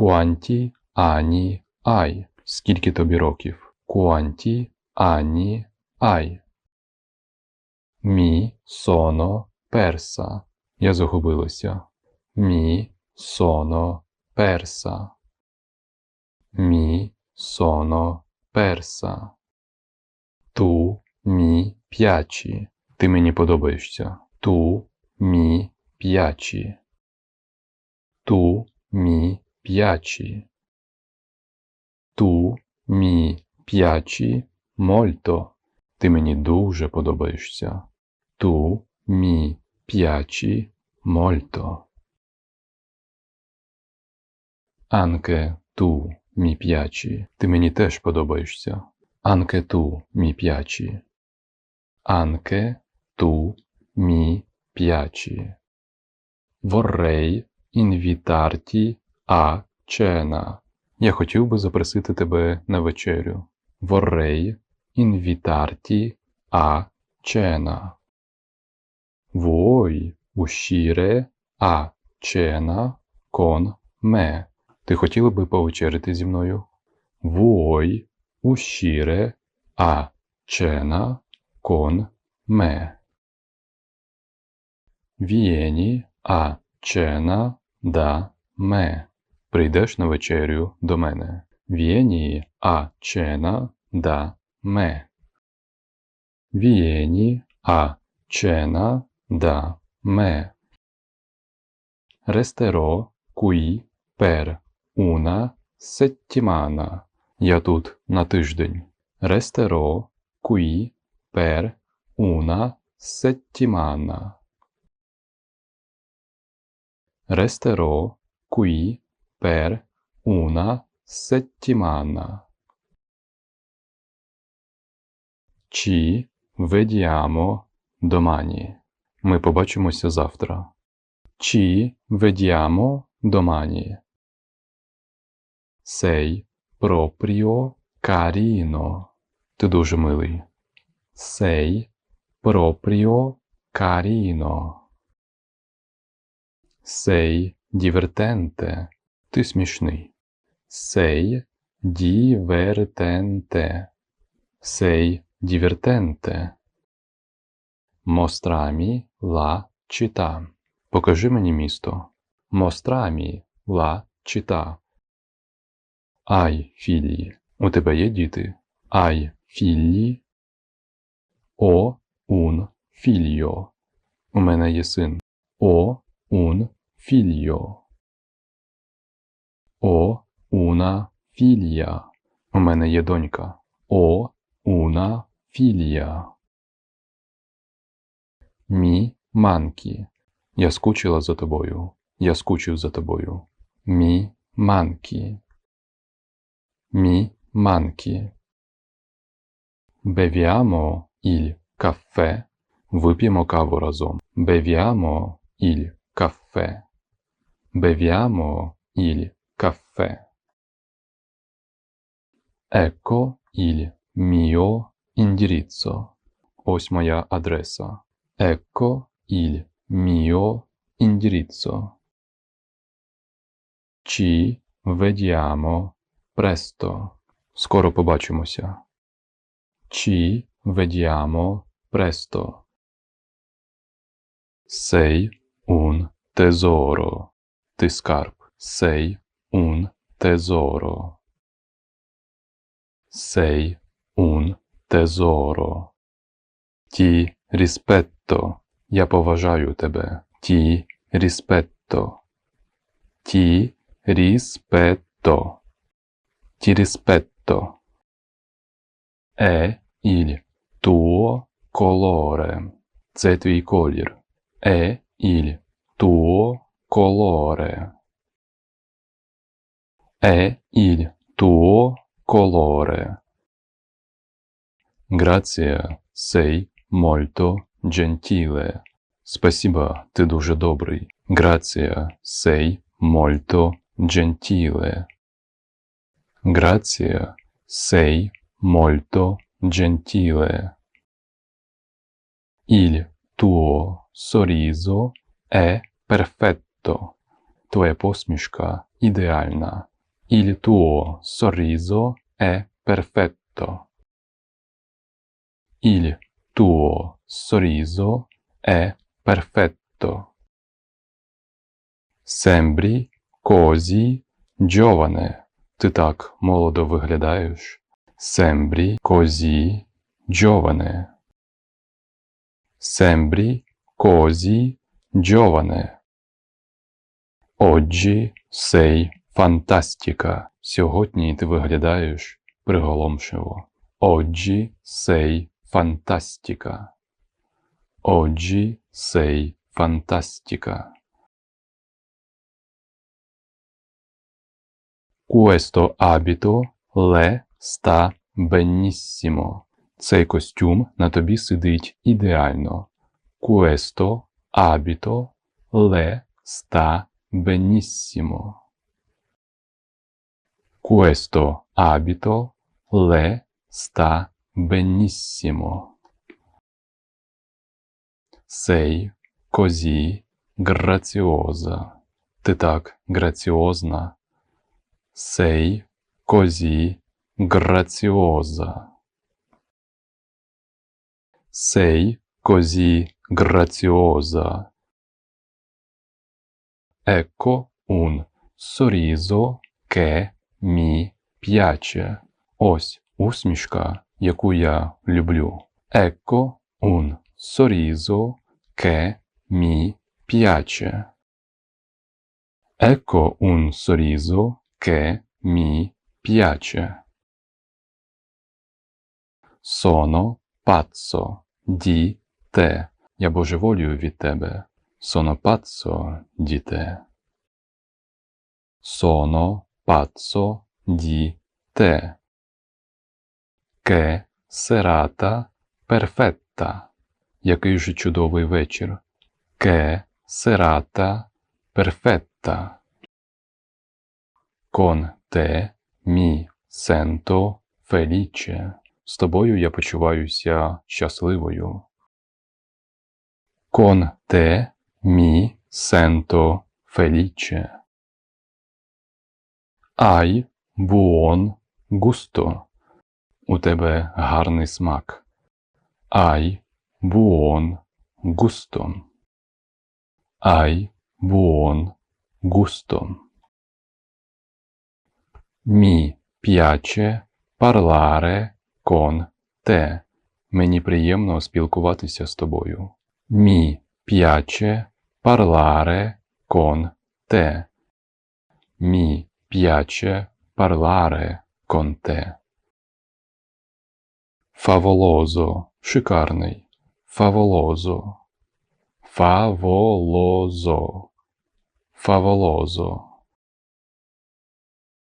Quanti anni hai? Скільки тобі років? Quanti anni hai? Мі соно перса. Я загубилася. Мі соно перса. Мі соно перса. Ту мі п'ячі. Ти мені подобаєшся. Ту мі п'ячі. Ту мі п'ячі. Ту мі п'ячі мольто. Ти мені дуже подобаєшся. Ту мі п'ячі мольто. Анке ту мі п'ячі. Ти мені теж подобаєшся. Анке ту мі п'ячі. Анке ту мі п'ячі. Vorrei invitarti a cena. Я хотів би запросити тебе на вечерю. Vorrei invitarti a cena. Vuoi uscire a cena con me? Ти хотіла би повечеряти зі мною? Vuoi uscire a cena con me? Vieni a cena da me. Прийдеш на вечерю до мене. Vieni a cena da me. Vieni a cena da me. Resterò qui per una settimana. Я тут на тиждень. Resterò qui per una settimana. Resterò qui per una settimana. Ci vediamo domani. Ми побачимося завтра. Ci vediamo domani. Sei proprio carino. Ти дуже милий. Sei proprio carino. Sei divertente. Ти смішний. Sei divertente. Sei divertente. Mostrami la città. Покажи мені місто. Mostrami la città. Ай, філії. У тебе є діти? Ай, філії. О, un figlio. У мене є син. О, un figlio. О, una figlia. У мене є донька. О, una figlia. Мі манкі. Я скучила за тобою. Я скучив за тобою. Мі манкі. Мі манкі. Beviamo il caffè. Вип'ємо каву разом. Beviamo il caffè. Beviamo il caffè. Ecco il mio indirizzo. Ось моя адреса. Ecco il mio indirizzo. Ci vediamo presto. Скоро побачимося. Ci vediamo presto. Sei un tesoro. Ти скарб. Sei un tesoro. Sei un tesoro. Ti rispetto. Я поважаю тебе. Ti rispetto. Ti rispetto. Ti rispetto. È il tuo colore. Це твій колір. È il tuo colore. È il tuo colore. Grazie, sei molto gentile. Спасибо, ти дуже добрий. Grazie, sei molto gentile. Grazie, sei molto gentile. Il tuo sorriso è perfetto. Твоя посмішка ідеальна. Il tuo sorriso è perfetto. Il tuo sorriso è perfetto. Sembri così giovane. Ти так молодо виглядаєш. Sembri così giovane. Sembri così giovane. Oggi sei fantastica. Сьогодні ти виглядаєш приголомшиво. Oggi sei fantastica. Oggi sei fantastica. Questo abito le sta benissimo. Цей костюм на тобі сидить ідеально. Questo abito le sta benissimo. Questo abito le sta benissimo. Sei così graziosa. Ти так граціозна. Sei così graziosa. Sei così graziosa. Ecco un sorriso che mi piace. Ось усмішка, яку я люблю. Ecco un sorriso che mi piace. Ecco un sorriso che mi piace. Sono pazzo di te. Я божеволію від тебе. Sono pazzo di te. Pazzo di te. Che serata perfetta. Який же чудовий вечір. Che serata perfetta. Con te mi sento felice. З тобою я почуваюся щасливою. Con te mi sento felice. Hai buon gusto. У тебе гарний смак. Hai buon gusto. Hai buon gusto. Mi piace parlare con te. Мені приємно спілкуватися з тобою. Mi piace parlare con te. Mi piace con te. Favoloso. Шикарний. Favoloso. Favoloso. Favoloso.